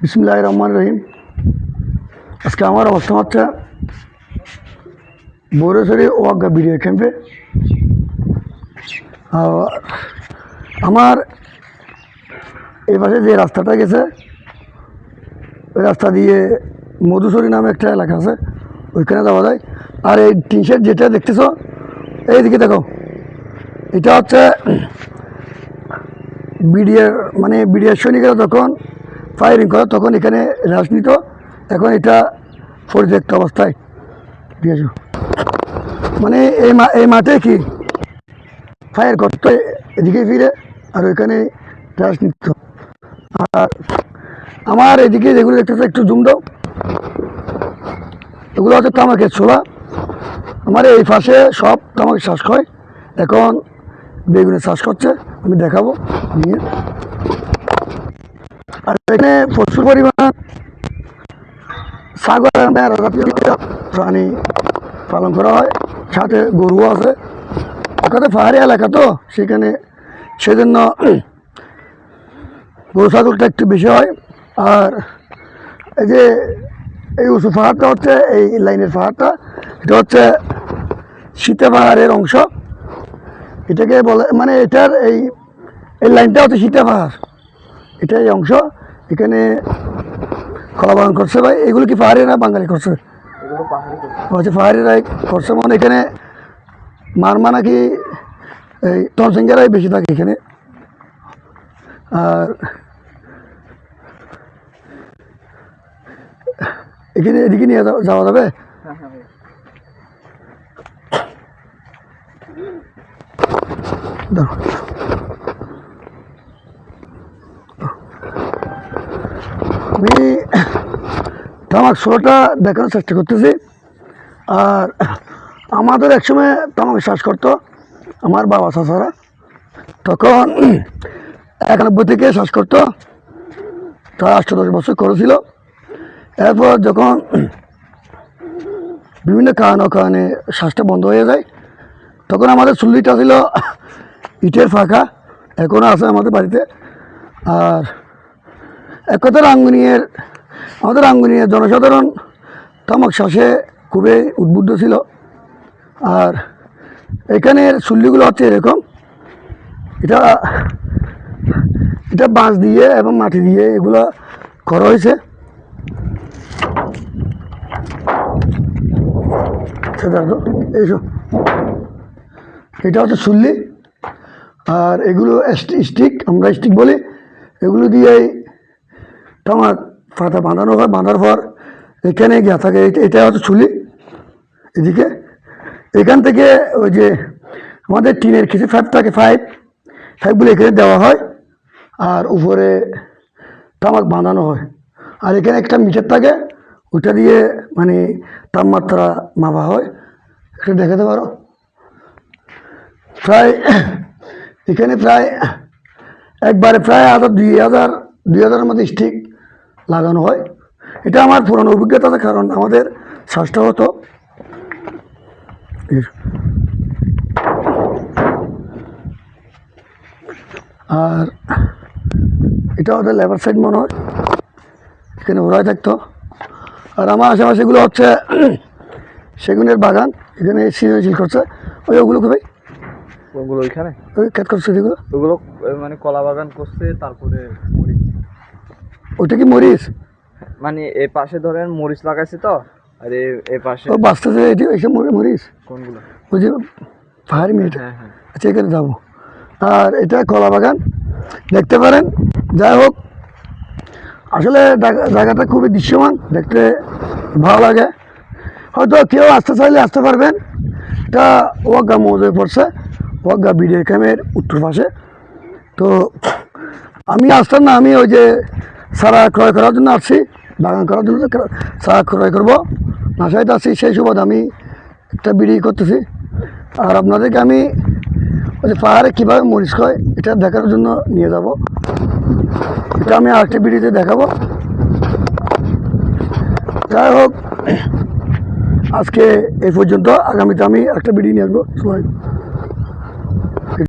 বিসমুল্লাহ রহমান রহিম। আজকে আমার অবস্থান হচ্ছে বৌরেশ্বরী ওয়াগা বিডিও ক্যাম্পে। আমার এই পাশে যে রাস্তাটা গেছে, ওই রাস্তা দিয়ে মধুসরী নামে একটা এলাকা আছে, ওইখানে যাওয়া যায়। আর এই টিন শেড যেটা দেখতেছ, এইদিকে দেখো, এটা হচ্ছে বিডিআর মানে বিডিআর সৈনিকরা যখন ফায়ারিং করে, তখন এখানে হ্রাস নিত। এখন এটা পরিত্যক্ত অবস্থায়। দিয়েছ মানে এই মা এই মাঠে কি ফায়ার করতো, এদিকে ফিরে, আর ওইখানে হ্রাস নিত। আর আমার এদিকে যেগুলো দেখতেছে একটু জুম এগুলো হচ্ছে তামাকের ছোলা। আমার এই পাশে সব তামাক শ্বাস হয়। এখন বেগুনে চাষ করছে, আমি দেখাবো। নিয়ে। আর এখানে প্রচুর পরিমাণ ছাগল প্রাণী পালন করা হয়। সাথে গরুও আছে। ওখানে পাহাড়ি এলাকা তো, সেখানে সেজন্য গরু ছাগলটা একটু বেশি হয়। আর এই যে এই উঁচু পাহাড়টা হচ্ছে, এই লাইনের পাহাড়টা, এটা হচ্ছে সীতা পাহাড়ের অংশ। এটাকে বলে মানে এটার এই এই লাইনটা হচ্ছে সীতা পাহাড়। এটা এই অংশ। এখানে কলা বাগান করছে ভাই। এগুলো কি পাহাড়ি না বাঙালি করছে? হচ্ছে পাহাড়িরাই করছে। মানে এখানে মারমা নাকি এই টনসিঙ্গারাই বেশি থাকে এখানে। আর এখানে এদিকে নিয়ে যাওয়া- যাবে? হ্যাঁ হ্যাঁ ভাই। দাঁড়াও। আমি তামাক ষোলোটা দেখানোর চেষ্টা করতেছি। আর আমাদের একসময় তামাক শ্বাস করতো আমার বাবা চাচারা। তখন একানব্বই থেকে শ্বাস করতো। তারা আষ্টদশ বছর করেছিল এরপর যখন বিভিন্ন কারণ কারণে শ্বাসটা বন্ধ হয়ে যায়, তখন আমাদের চুল্লিটা ছিল ইটের ফাঁকা। এখনও আছে আমাদের বাড়িতে। আর এক কথা রাঙ্গুনিয়ের, আমাদের রাঙ্গুনিয়ের জনসাধারণ তামাক শ্বাসে খুবই উদ্বুদ্ধ ছিল। আর এখানের চুল্লিগুলো হচ্ছে এরকম। এটা এটা বাঁশ দিয়ে এবং মাটি দিয়ে এগুলো করা হয়েছে। সেটা এইসব এটা হচ্ছে চুল্লি। আর এগুলো স্টিক, আমরা স্টিক বলি। এগুলো দিয়েই তোমার পাতা বাঁধানো হয়, বাঁধার পর এখানে গিয়া থাকে, এটা- হচ্ছে চুলি। এদিকে, এখান থেকে ওই যে আমাদের টিনের কিছু ফাইভ থাকে ফাইভ ফাইভগুলো এখানে দেওয়া হয়, আর উপরে তামাক বাঁধানো হয়। আর এখানে একটা মিটার থাকে ওটা দিয়ে মানে তাপমাত্রা মাপা হয়। একটু দেখাতে পারো? প্রায় এখানে প্রায় একবারে প্রায় হাজার, দুই হাজার, দুই হাজারের মধ্যে স্টিক লাগানো হয়। এটা আমার পুরনো অভিজ্ঞতা কারণ আমাদের শ্বাসটা হতো। আর এটা ওদের লেবার সাইড মনে হয়। এখানে ওরাই থাকতো। আর আমার আশেপাশেগুলো হচ্ছে সেগুনের বাগান। এখানে সৃজনশীল করছে। ওই ওগুলো ভাই। ওগুলো ওইখানে? ওই খেত করছে এগুলো ওগুলো মানে কলা বাগান করছে তারপরে ওইটা কি মরিচ? মানে এ পাশে ধরেন মরিচ লাগাইছে তো আর এ পাশে ও বাঁচতেছে এটি এইসব মরি- মরিচ? কোনগুলো? ওই যে পাহাড়ি মেয়েটা হ্যাঁ হ্যাঁ। আচ্ছা এখানে যাব। আর এটা কলা বাগান। দেখতে পারেন যাই হোক। আসলে জায়গাটা খুবই দৃশ্যমান দেখতে ভালো লাগে। হয়তো কেউ আসতে চাইলে আসতে পারবেন। এটা ওয়াগা মৌজায় পড়ছে ওয়াগা বিডিএ ক্যাম্পের উত্তর পাশে। তো আমি আসতাম না আমি ওই যে সারা ক্রয় করার জন্য আসছি, বাগান করার জন্য সারা ক্রয় করব। নাসাইতে আসছি, সেই সুবাদ আমি একটা বিড়ি করতেছি। আর আপনাদেরকে আমি ওই যে পাহাড়ে কীভাবে মরিচ হয়, এটা দেখার জন্য নিয়ে যাব। এটা আমি আরেকটা ভিডিওতে দেখাবো। যাই হোক, আজকে এই পর্যন্ত। আগামীতে আমি একটা ভিডিও নিয়ে আসব। সবাই